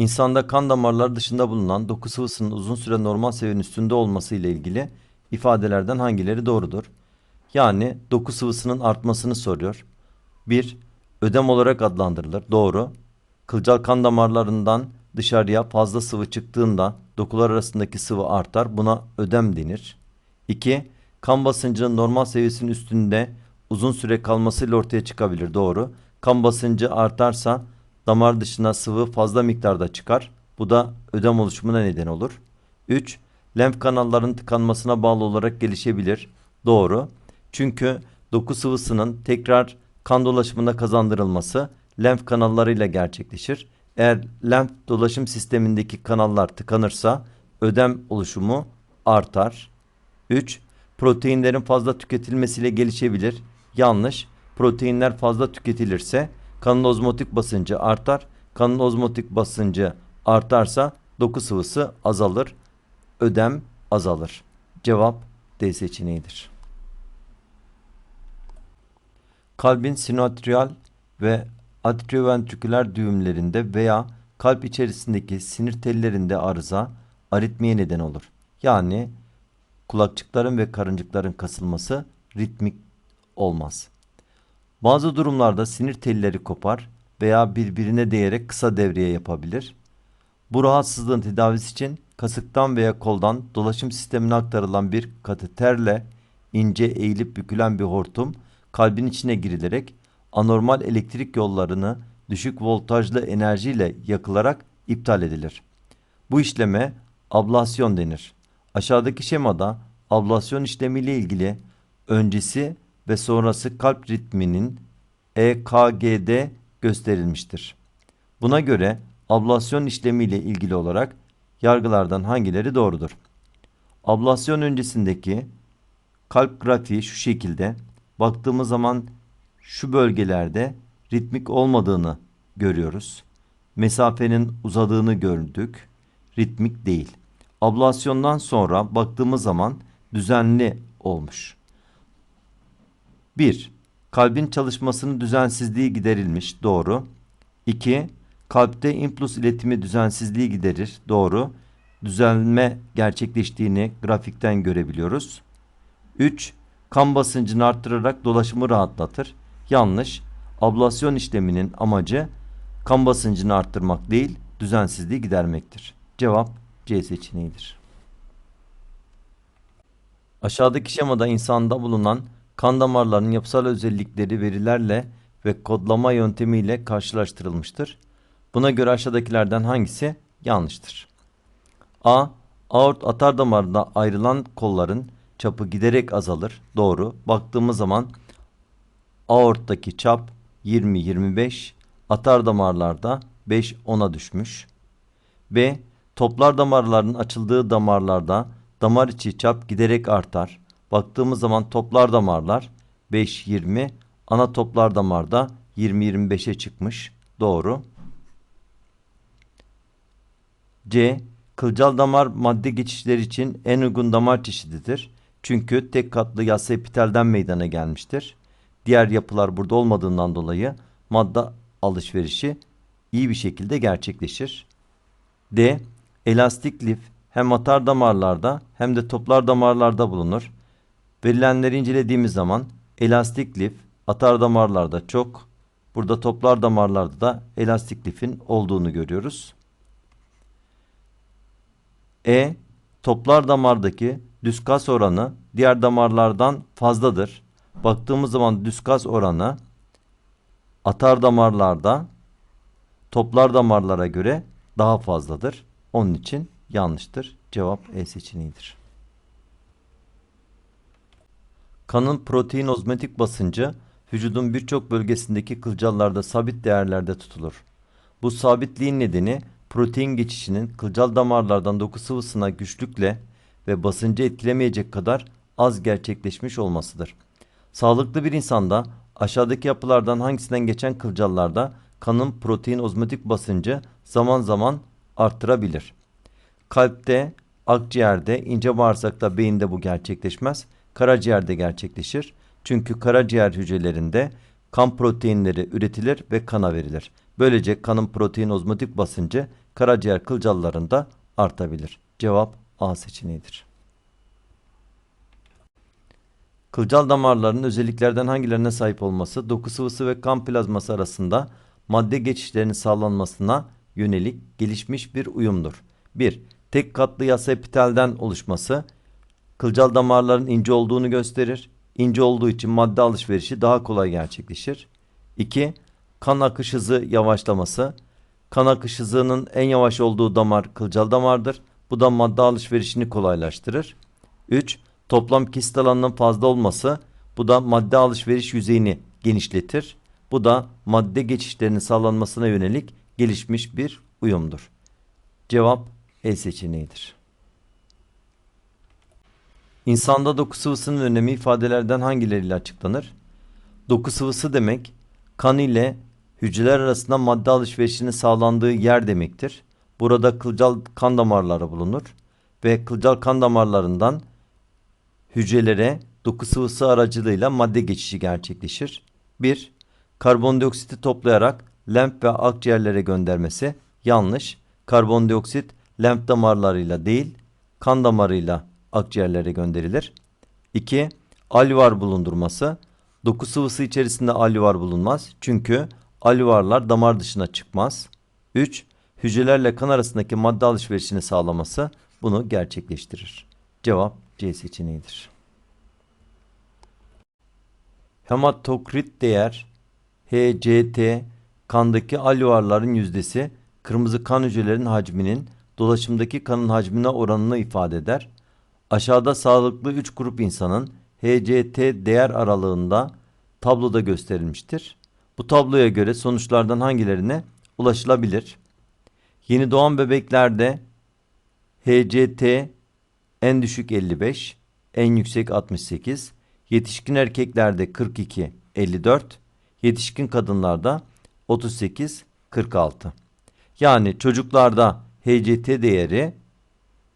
İnsanda kan damarları dışında bulunan doku sıvısının uzun süre normal seviyenin üstünde olması ile ilgili ifadelerden hangileri doğrudur? Yani doku sıvısının artmasını soruyor. 1. Ödem olarak adlandırılır. Doğru. Kılcal kan damarlarından dışarıya fazla sıvı çıktığında dokular arasındaki sıvı artar. Buna ödem denir. 2. Kan basıncının normal seviyesinin üstünde uzun süre kalmasıyla ortaya çıkabilir. Doğru. Kan basıncı artarsa damar dışına sıvı fazla miktarda çıkar. Bu da ödem oluşumuna neden olur. 3. Lenf kanallarının tıkanmasına bağlı olarak gelişebilir. Doğru. Çünkü doku sıvısının tekrar kan dolaşımına kazandırılması lenf kanallarıyla gerçekleşir. Eğer lenf dolaşım sistemindeki kanallar tıkanırsa ödem oluşumu artar. 3. Proteinlerin fazla tüketilmesiyle gelişebilir. Yanlış. Proteinler fazla tüketilirse kanın ozmotik basıncı artar. Kanın ozmotik basıncı artarsa doku sıvısı azalır. Ödem azalır. Cevap D seçeneğidir. Kalbin sinoatrial ve atrioventriküler düğümlerinde veya kalp içerisindeki sinir tellerinde arıza aritmiye neden olur. Yani kulakçıkların ve karıncıkların kasılması ritmik olmaz. Bazı durumlarda sinir telleri kopar veya birbirine değerek kısa devreye yapabilir. Bu rahatsızlığın tedavisi için kasıktan veya koldan dolaşım sistemine aktarılan bir kateterle ince eğilip bükülen bir hortum kalbin içine girilerek anormal elektrik yollarını düşük voltajlı enerjiyle yakılarak iptal edilir. Bu işleme ablasyon denir. Aşağıdaki şemada ablasyon işlemiyle ilgili öncesi ve sonrası kalp ritminin EKG'de gösterilmiştir. Buna göre ablasyon işlemiyle ilgili olarak yargılardan hangileri doğrudur? Ablasyon öncesindeki kalp grafiği şu şekilde. Baktığımız zaman şu bölgelerde ritmik olmadığını görüyoruz. Mesafenin uzadığını gördük. Ritmik değil. Ablasyondan sonra baktığımız zaman düzenli olmuş. 1. Kalbin çalışmasının düzensizliği giderilmiş. Doğru. 2. Kalpte impuls iletimi düzensizliği giderir. Doğru. Düzelme gerçekleştiğini grafikten görebiliyoruz. 3. Kan basıncını arttırarak dolaşımı rahatlatır. Yanlış. Ablasyon işleminin amacı kan basıncını arttırmak değil, düzensizliği gidermektir. Cevap C seçeneğidir. Aşağıdaki şemada insanda bulunan kan damarlarının yapısal özellikleri verilerle ve kodlama yöntemiyle karşılaştırılmıştır. Buna göre aşağıdakilerden hangisi yanlıştır? A. Aort atar damarında ayrılan kolların çapı giderek azalır. Doğru. Baktığımız zaman aorttaki çap 20-25, atar damarlarda 5-10'a düşmüş. B. Toplar damarlarının açıldığı damarlarda damar içi çap giderek artar. Baktığımız zaman toplar damarlar 5-20, ana toplar damarda 20-25'e çıkmış. Doğru. C. Kılcal damar madde geçişleri için en uygun damar çeşididir. Çünkü tek katlı yassı epitelden meydana gelmiştir. Diğer yapılar burada olmadığından dolayı madde alışverişi iyi bir şekilde gerçekleşir. D. Elastik lif hem atar damarlarda hem de toplar damarlarda bulunur. Verilenleri incelediğimiz zaman elastik lif atar damarlarda çok, burada toplar damarlarda da elastik lifin olduğunu görüyoruz. E. Toplar damardaki düz kas oranı diğer damarlardan fazladır. Baktığımız zaman düz kas oranı atar damarlarda toplar damarlara göre daha fazladır. Onun için yanlıştır. Cevap E seçeneğidir. Kanın protein ozmetik basıncı vücudun birçok bölgesindeki kılcallarda sabit değerlerde tutulur. Bu sabitliğin nedeni protein geçişinin kılcal damarlardan doku sıvısına güçlükle ve basıncı etkilemeyecek kadar az gerçekleşmiş olmasıdır. Sağlıklı bir insanda aşağıdaki yapılardan hangisinden geçen kılcallarda kanın protein ozmotik basıncı zaman zaman arttırabilir. Kalpte, akciğerde, ince bağırsakta, beyinde bu gerçekleşmez. Karaciğerde gerçekleşir. Çünkü karaciğer hücrelerinde kan proteinleri üretilir ve kana verilir. Böylece kanın protein ozmotik basıncı karaciğer kılcallarında artabilir. Cevap A seçeneğidir. Kılcal damarların özelliklerden hangilerine sahip olması, doku sıvısı ve kan plazması arasında madde geçişlerinin sağlanmasına yönelik gelişmiş bir uyumdur. 1. Tek katlı yasa epitelden oluşması, kılcal damarların ince olduğunu gösterir. İnce olduğu için madde alışverişi daha kolay gerçekleşir. 2. Kan akış hızı yavaşlaması. Kan akış hızının en yavaş olduğu damar kılcal damardır. Bu da madde alışverişini kolaylaştırır. 3. Toplam kist alanının fazla olması. Bu da madde alışveriş yüzeyini genişletir. Bu da madde geçişlerinin sağlanmasına yönelik gelişmiş bir uyumdur. Cevap E seçeneğidir. İnsanda doku sıvısının önemi ifadelerden hangileriyle açıklanır? Doku sıvısı demek kan ile hücreler arasında madde alışverişinin sağlandığı yer demektir. Burada kılcal kan damarları bulunur ve kılcal kan damarlarından hücrelere doku sıvısı aracılığıyla madde geçişi gerçekleşir. 1. Karbondioksiti toplayarak lenf ve akciğerlere göndermesi yanlış. Karbondioksit lenf damarlarıyla değil kan damarıyla akciğerlere gönderilir. 2. Alüvar bulundurması. Doku sıvısı içerisinde alüvar bulunmaz. Çünkü alüvarlar damar dışına çıkmaz. 3. Hücrelerle kan arasındaki madde alışverişini sağlaması bunu gerçekleştirir. Cevap C seçeneğidir. Hematokrit değer HCT kandaki alüvarların yüzdesi kırmızı kan hücrelerinin hacminin dolaşımdaki kanın hacmine oranını ifade eder. Aşağıda sağlıklı 3 grup insanın HCT değer aralığında tabloda gösterilmiştir. Bu tabloya göre sonuçlardan hangilerine ulaşılabilir? Yeni doğan bebeklerde HCT en düşük 55, en yüksek 68, yetişkin erkeklerde 42, 54, yetişkin kadınlarda 38, 46. Yani çocuklarda HCT değeri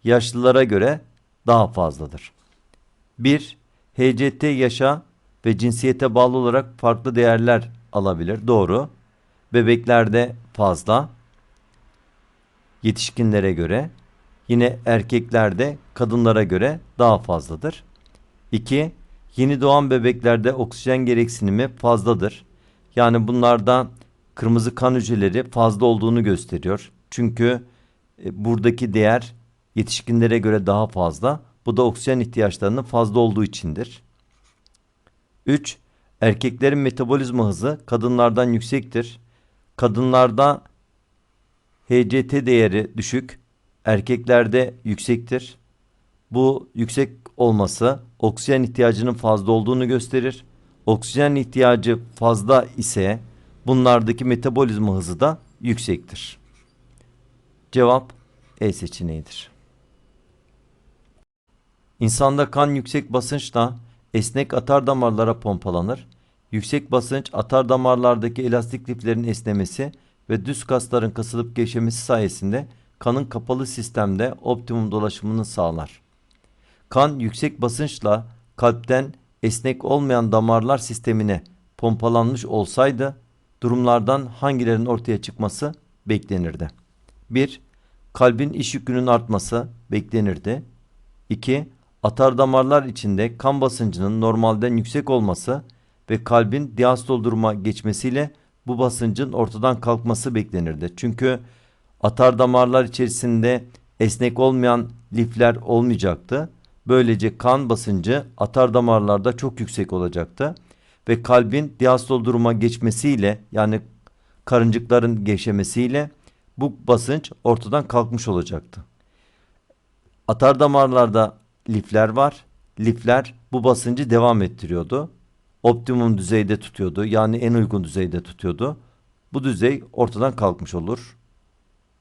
yaşlılara göre daha fazladır. 1. HCT yaşa ve cinsiyete bağlı olarak farklı değerler alabilir. Doğru. Bebeklerde fazla. Yetişkinlere göre. Yine erkeklerde kadınlara göre daha fazladır. 2. Yeni doğan bebeklerde oksijen gereksinimi fazladır. Yani bunlarda kırmızı kan hücreleri fazla olduğunu gösteriyor. Çünkü e, buradaki değer yetişkinlere göre daha fazla. Bu da oksijen ihtiyaçlarının fazla olduğu içindir. 3. Erkeklerin metabolizma hızı kadınlardan yüksektir. Kadınlarda HCT değeri düşük, erkeklerde yüksektir. Bu yüksek olması oksijen ihtiyacının fazla olduğunu gösterir. Oksijen ihtiyacı fazla ise bunlardaki metabolizma hızı da yüksektir. Cevap E seçeneğidir. İnsanda kan yüksek basınçla esnek atar damarlara pompalanır. Yüksek basınç atar damarlardaki elastik liflerin esnemesi ve düz kasların kasılıp gevşemesi sayesinde kanın kapalı sistemde optimum dolaşımını sağlar. Kan yüksek basınçla kalpten esnek olmayan damarlar sistemine pompalanmış olsaydı durumlardan hangilerinin ortaya çıkması beklenirdi? 1. Kalbin iş yükünün artması beklenirdi. 2. Atar damarlar içinde kan basıncının normalden yüksek olması ve kalbin diastol duruma geçmesiyle bu basıncın ortadan kalkması beklenirdi. Çünkü atar damarlar içerisinde esnek olmayan lifler olmayacaktı. Böylece kan basıncı atar damarlarda çok yüksek olacaktı ve kalbin diastol duruma geçmesiyle yani karıncıkların gevşemesiyle bu basınç ortadan kalkmış olacaktı. Atar damarlarda lifler var. Lifler bu basıncı devam ettiriyordu. Optimum düzeyde tutuyordu. Yani en uygun düzeyde tutuyordu. Bu düzey ortadan kalkmış olur.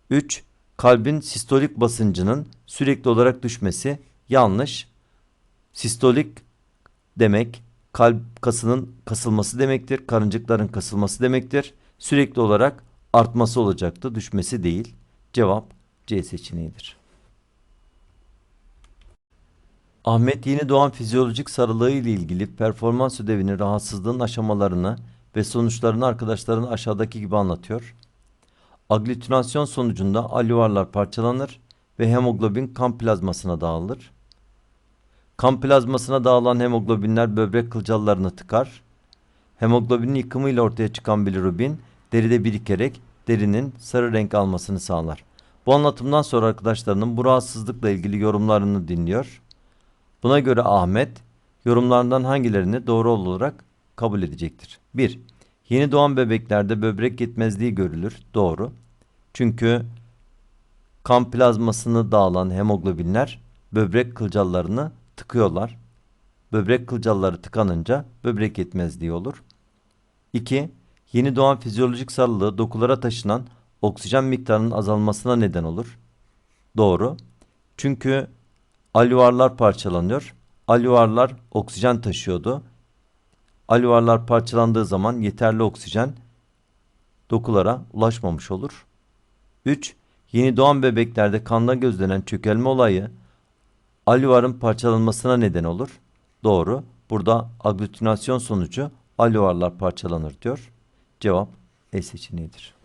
3. Kalbin sistolik basıncının sürekli olarak düşmesi yanlış. Sistolik demek kalp kasının kasılması demektir. Karıncıkların kasılması demektir. Sürekli olarak artması olacaktı, düşmesi değil. Cevap C seçeneğidir. Ahmet yeni doğan fizyolojik sarılığı ile ilgili performans ödevinin rahatsızlığın aşamalarını ve sonuçlarını arkadaşlarına aşağıdaki gibi anlatıyor. Aglutinasyon sonucunda alüvarlar parçalanır ve hemoglobin kan plazmasına dağılır. Kan plazmasına dağılan hemoglobinler böbrek kılcallarını tıkar. Hemoglobinin yıkımıyla ortaya çıkan bilirubin deride birikerek derinin sarı renk almasını sağlar. Bu anlatımdan sonra arkadaşlarının bu rahatsızlıkla ilgili yorumlarını dinliyor. Buna göre Ahmet yorumlarından hangilerini doğru olarak kabul edecektir? 1. Yeni doğan bebeklerde böbrek yetmezliği görülür. Doğru. Çünkü kan plazmasını dağılan hemoglobinler böbrek kılcallarını tıkıyorlar. Böbrek kılcalları tıkanınca böbrek yetmezliği olur. 2. Yeni doğan fizyolojik sarılığı dokulara taşınan oksijen miktarının azalmasına neden olur. Doğru. Çünkü alüvarlar parçalanıyor. Alüvarlar oksijen taşıyordu. Alüvarlar parçalandığı zaman yeterli oksijen dokulara ulaşmamış olur. 3. Yeni doğan bebeklerde kanda gözlenen çökelme olayı alüvarın parçalanmasına neden olur. Doğru. Burada aglutinasyon sonucu alüvarlar parçalanır diyor. Cevap E seçeneğidir.